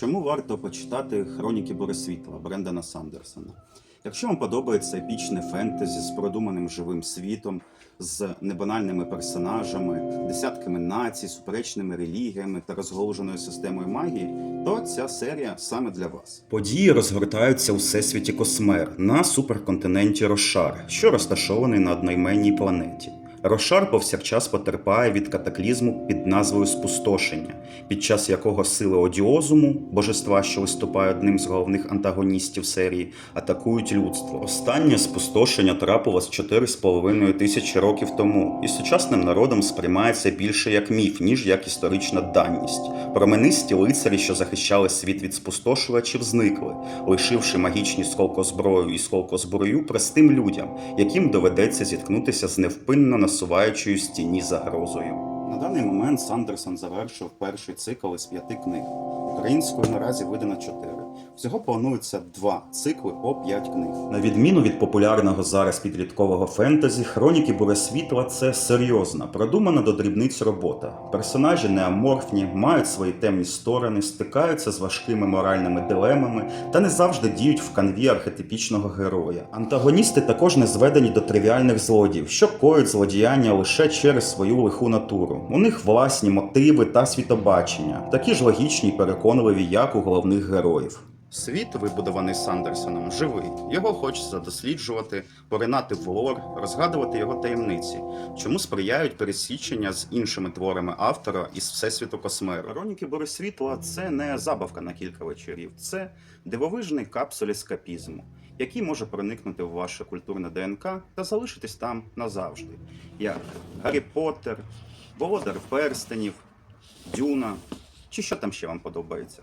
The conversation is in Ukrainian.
Чому варто почитати хроніки Борисвітла Брендана Сандерсона? Якщо вам подобається епічне фентезі з продуманим живим світом, з небанальними персонажами, десятками націй, суперечними релігіями та розголоженою системою магії, то ця серія саме для вас. Події розгортаються у всесвіті Космер на суперконтиненті Рошар, що розташований на одноіменній планеті. Рошар повсякчас потерпає від катаклізму під назвою Спустошення, під час якого сили одіозуму, божества, що виступає одним з головних антагоністів серії, атакують людство. Останнє спустошення трапилось 4,5 тисячі років тому, і сучасним народом сприймається більше як міф, ніж як історична даність. Променисті лицарі, що захищали світ від спустошувачів, зникли, лишивши магічні сколкозброю і сколкозброю простим людям, яким доведеться зіткнутися з невпинно насуваючою стіні загрозою. На даний момент Сандерсон завершив перший цикл із п'яти книг. Українською наразі видано чотири. Всього планується два цикли по п'ять книг. На відміну від популярного зараз підліткового фентезі, хроніки Буресвітла це серйозна, продумана до дрібниць робота. Персонажі неаморфні, мають свої темні сторони, стикаються з важкими моральними дилемами та не завжди діють в канві архетипічного героя. Антагоністи також не зведені до тривіальних злодіїв, що коють злодіяння лише через свою лиху натуру. У них власні мотиви та світобачення, такі ж логічні й переконливі, як у головних героїв. Світ, вибудований Сандерсоном, живий. Його хочеться досліджувати, поринати в лор, розгадувати його таємниці, чому сприяють пересічення з іншими творами автора із всесвіту Космеру. Хроніки Борисвітла це не забавка на кілька вечорів, це дивовижний капсуль ескапізму, який може проникнути в ваше культурне ДНК та залишитись там назавжди, як Гаррі Поттер, Володар Перстенів, Дюна. Чи що там ще вам подобається?